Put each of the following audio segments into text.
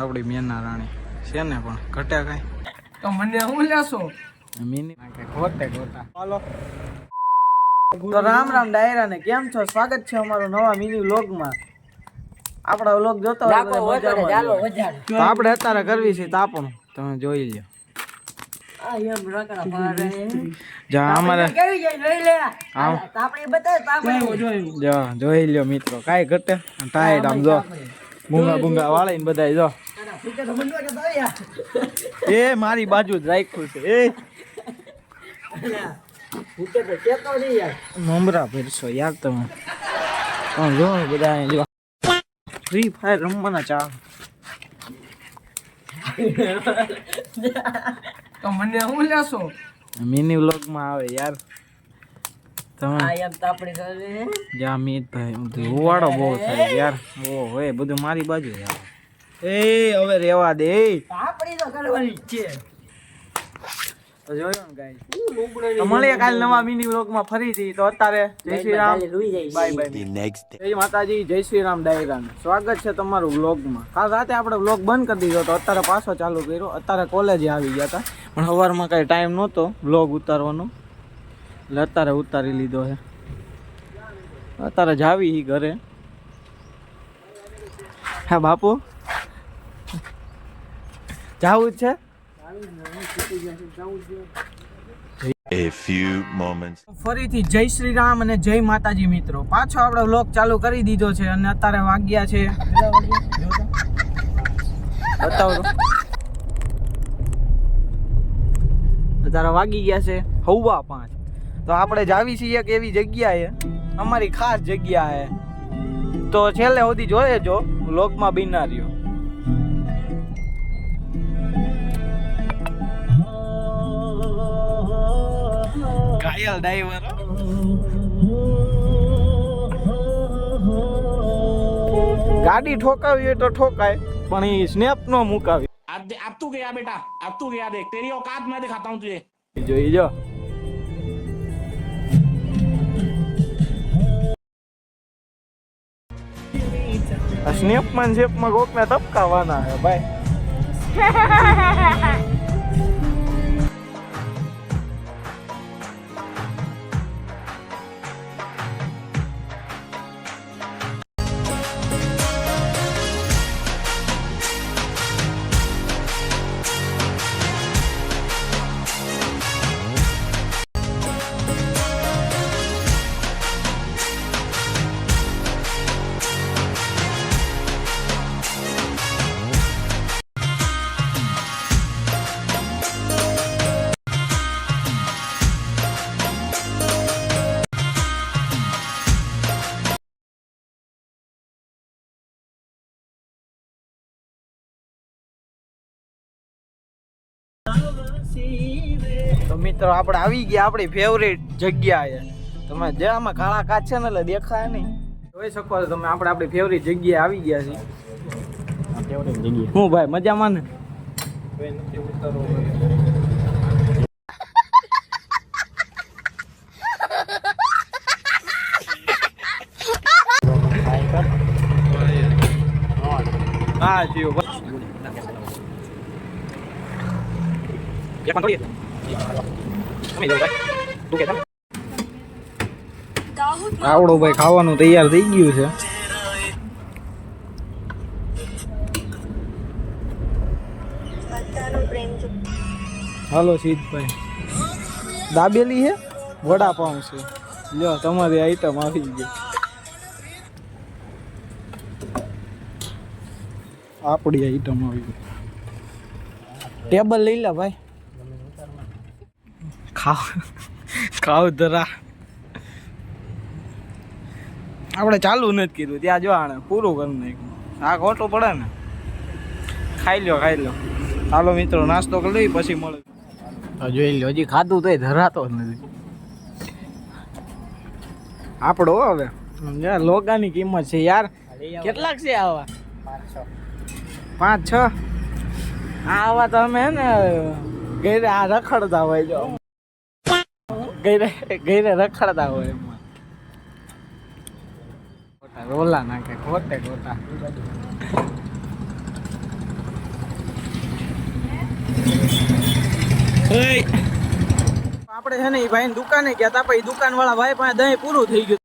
આપણી મેના રાણી. છે ને પણ? ઘટે કઈ? તો મને હું લેશો? મીની ખોટે ખોટા હાલો. તો રામ રામ ડાયરા ને કેમ છો? સ્વાગત છે અમારો નવા મિની વ્લોગમાં આપણા વ્લોગ જોતો આપણે અત્યારે કરવી છે તાપણ. તમે જોઈ લ્યો. જોઈ લ્યો મિત્રો કઈ ઘટે? ટાઈટ આમ જો. ભૂંગા ભૂંગા વાળીને બધા જો. એ મારી બાજુ જ રાખ્યું છે એ. મમરા ભરશો યાર તમે. પણ જો બધા જો. ફ્રી ફાયર રમવાના ચા. તો મને હું લેશો? મિની વ્લોગમાં આવે યાર. તમે જા મીતભાઈ બહુ થાય યાર. ઓ હોય બધું મારી બાજુ યાર એ હવે રેવા દે. એ. તો જોયો ને ગાઈસ તો મળીએ કાલ નવા મિની વ્લોગમાં ફરીથી. તો અત્યારે જય શ્રી રામ. બાય બાય જય માતાજી જય શ્રી રામ ડાયરાને. સ્વાગત છે તમારું વ્લોગમાં કાલ રાતે આપણે વ્લોગ બંધ કરી દીધો તો અત્યારે પાછો ચાલુ કર્યો. અત્યારે કોલેજે આવી ગયા હતા. પણ સવારમાં કાંઈ ટાઈમ નહોતો વ્લોગ ઉતારવાનો. એટલે અત્યારે ઉતારી લીધો છે. અત્યારે જાવી હી ઘરે. હા બાપુ? જાવું જ છે? A few moments. ફરીથી જય શ્રી રામ અને જય માતાજી મિત્રો. પાછો આપણે વ્લોગ ચાલુ કરી દીધો છે અને અત્યારે વાગ્યા છે. બતાવો. અત્યારે વાગી ગયા છે હવા પાંચ. તો આપણે જાવી છીએ એક એવી જગ્યાએ. અમારી ખાસ જગ્યા હે તો છેલ્લે સુધી જોયે જો લોકમાં બિનારીઓ કાયલ ડ્રાઈવર. ગાડી ઠોકાવી હોય તો ઠોકાય પણ એ સ્નેપ નો મુકાવી. આપ તું ગયા બેટા આપ તું ગયા દેખ તેરી ઓકાત મેં દિખાતા હું તુજે. જો જો. સ્નેપમાં શેપમાં કોકને ટપકાવાના હે ભાઈ. તો મિત્રો આપણે આવી ગયા આપણી ફેવરેટ જગ્યાએ. તમે જે આમાં કાળા કાચ છે ને એટલે દેખાય નહીં. જોઈ શકો છો તમે આપણે આપણી ફેવરેટ જગ્યાએ આવી ગયા છીએ. હું ભાઈ મજામાં ને? હા જીઓ. આવડો ભાઈ ખાવાનું તૈયાર થઈ ગયું છે. હાલો સીધભાઈ દાબેલી છે વડાપાઉં છે. લ્યો, તમારી આઈટમ આવી ગઈ. આપણી આઈટમ આવી ગઈ. ટેબલ લઈ લે ભાઈ. ખાવ. ખાવ ધરા આપણે ચાલુ નથી કીધું ત્યાં જો આને પૂરું કરી નાખ્યું. આ ખોટું પડે ને. ખાઈ લ્યો ખાઈ લ્યો. ચાલો મિત્રો નાસ્તો કરી લઈ પછી મળે તો જોઈ લો હજી ખાધું તોય ધરાતો જ નથી. આપણો હવે. લોગાની કિંમત છે યાર. કેટલાક છે આવા? પાંચ છ. આવા તો અમે હે ને ગઈરે આ રખડતા હોય જો. ગઈને ગઈને રખડતા હોય એમાં. ખોટા રોલા નાખે ખોટે ખોટા આપણે છે ને એ ભાઈ દુકાને ગયા હતા પછી દુકાન વાળા ભાઈ પાસે દહીં પૂરું થઈ ગયું.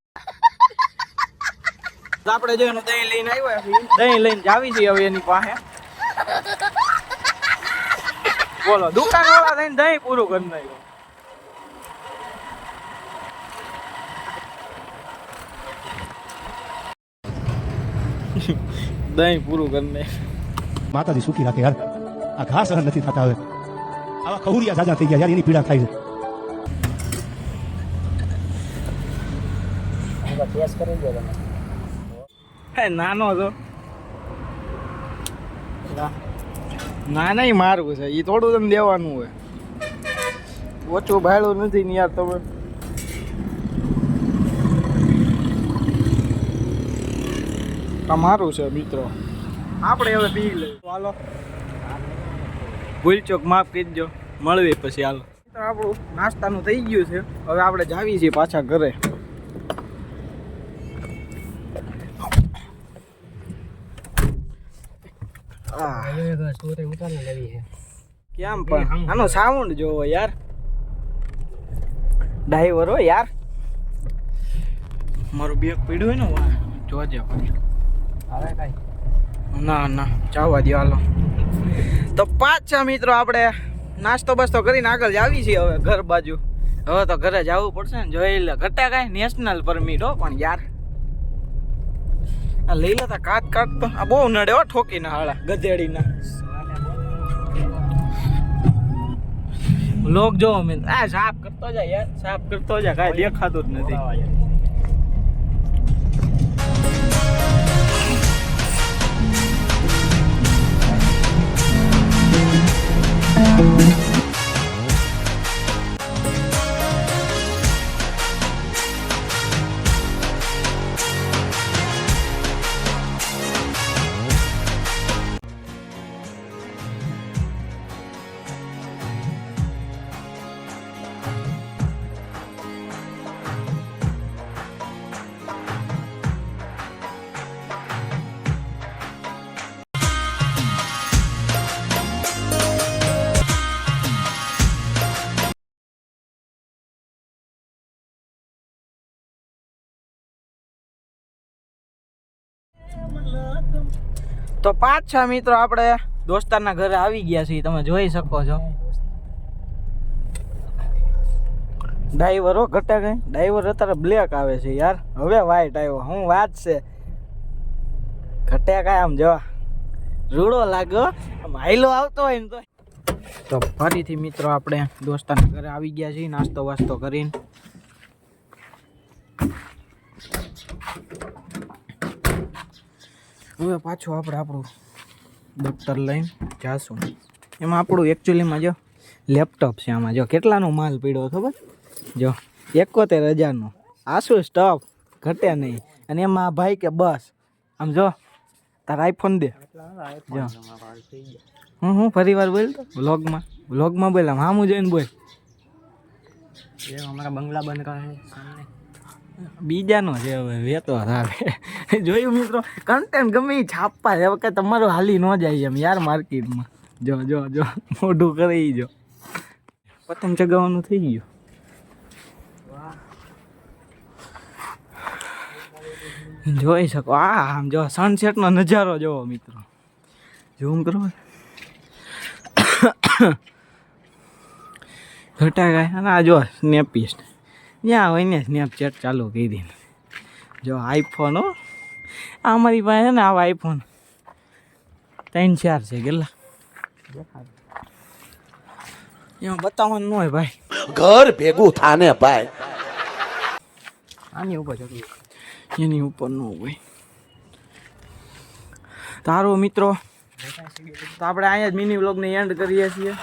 આપણે જો એનું દહીં લઈને આવ્યા દહીં લઈને જાવી છીએ હવે એની પાસે. બોલો દુકાન વાળા દહીં પૂરું કરી નાખ્યું. દહીં પૂરું કરી નાખ્યું માતાજી સુખી રાખે યાર આ ઘા સહન નથી થતા હવે. આવા ખહુરિયા જાજા થઈ ગયા યાર એની પીડા થાય છે. હે નાનો હતો. ના નહીં મારવું છે એ થોડું તમને દેવાનું હોય. ઓછું ભાડું નથી ને યાર તમે. તમારું છે મિત્રો. આપણે હવે પી લઈએ. હાલો. ભૂલ ચોક માફ કીજો મળવી પછી હાલો. તો આપણું નાસ્તાનું થઈ ગયું છે. હવે આપણે જાવી છીએ પાછા ઘરે. કેમ પણ? આનો સાઉન્ડ જોવો યાર. ડ્રાઈવર હો યાર. મારું બેગ પીડ્યું હોય ને જોજે ના ના જવા દો હાલો. તો પાછા મિત્રો આપણે નાસ્તો બસ્તો કરીને આગળ જાવી છીએ હવે ઘર બાજુ. હવે તો ઘરે જવું પડશે ને જોઈ લે ઘટા કાંઈ નેશનલ પરમિટ હો પણ યાર. આ લઈ લેતા કાટ કાટ તો આ બહુ નડે હો ઠોકીને હાળા ગધેડીના. લોક જો આ સાફ કરતો જાય યાર સાફ કરતો જાય કાંઈ દેખાતું જ નથી. તો પાંચ છ મિત્રો આપણે દોસ્તારના ઘરે આવી ગયા છીએ. તમે જોઈ શકો છો. ડ્રાઈવર હો ઘટા કઈ ડ્રાઈવર અત્યારે બ્લેક આવે છે યાર. હવે વાઈટ આવ્યો. હું વાત છે. ઘટ્યા કાંઈ આમ જવા. રૂડો લાગ્યો. હાઈલો આવતો હોય ને તો તો ફરીથી મિત્રો આપણે દોસ્તાના ઘરે આવી ગયા છીએ. નાસ્તો વાસ્તો કરીને. હવે પાછું આપણે આપણું દફતર લઈને જાશું. એમાં આપણું એકચ્યુઅલીમાં જો લેપટોપ છે આમાં. જો કેટલાનો માલ પીડ્યો ખબર? જો એકોતેર હજારનો. આસુ સ્ટફ ઘટે નહીં. અને એમાં ભાઈ કે બસ. આમ જો, તારા આઈફોન દે. જો. હું હું ફરી વાર બોલ તો. વ્લોગમાં વ્લોગમાં બોલ આમ. હામું જઈને બોલ. અમારા બંગલા બંધ કરે બીજાનો છે હવે વેતો આવે જોયું મિત્રો? કન્ટેન્ટ ગમે ઈ છાપવા હવે કાંઈ તમારું હાલી ન જાય એમ યાર માર્કેટમાં જો જો જો. મોઢું કરી જો. પતંગ ચગાવવાનું થઈ ગયું. જોઈ શકો. આ, આમ જો સનસેટનો નજારો જોવો મિત્રો. ઝૂમ કરો. ઘટા ગાય અને આ જો સ્નેપિસ્ટ જ્યાં હોય ને સ્નેપચેટ ચાલુ કરી દે. જો આઈફોન હો. આ અમારી પાસે છે ને આવા આઈફોન ત્રણ ચાર છે કેટલા એમાં બતાવવાનું ન હોય ભાઈ. ઘર ભેગું થાને ભાઈ. આની ઉપર ચડવું એની ઉપર ન હોય. તારો મિત્રો તો આપણે અહીંયા જ મિની વ્લોગને એન્ડ કરીએ છીએ.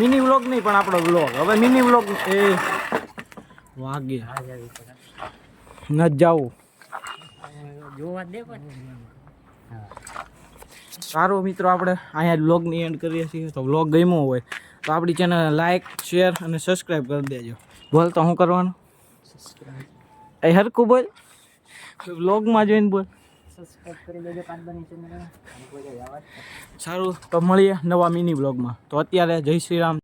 મિની વ્લોગ નહીં પણ આપણો વ્લોગ હવે મિની વ્લોગ એ વાગે. ન જાવું જોવા દે પણ. સારો મિત્રો આપણે અહીંયા બ્લોગની એન્ડ કરીએ છીએ. તો વ્લોગ ગમ્યો હોય તો આપણી ચેનલ લાઈક શેર અને સબસ્ક્રાઈબ કરી દેજો. બોલ તો શું કરવાનું? એ હરકું બોલ. વ્લોગમાં જોઈને બોલ. સારું તો મળીએ નવા મિની વ્લોગમાં તો અત્યારે જય શ્રી રામ.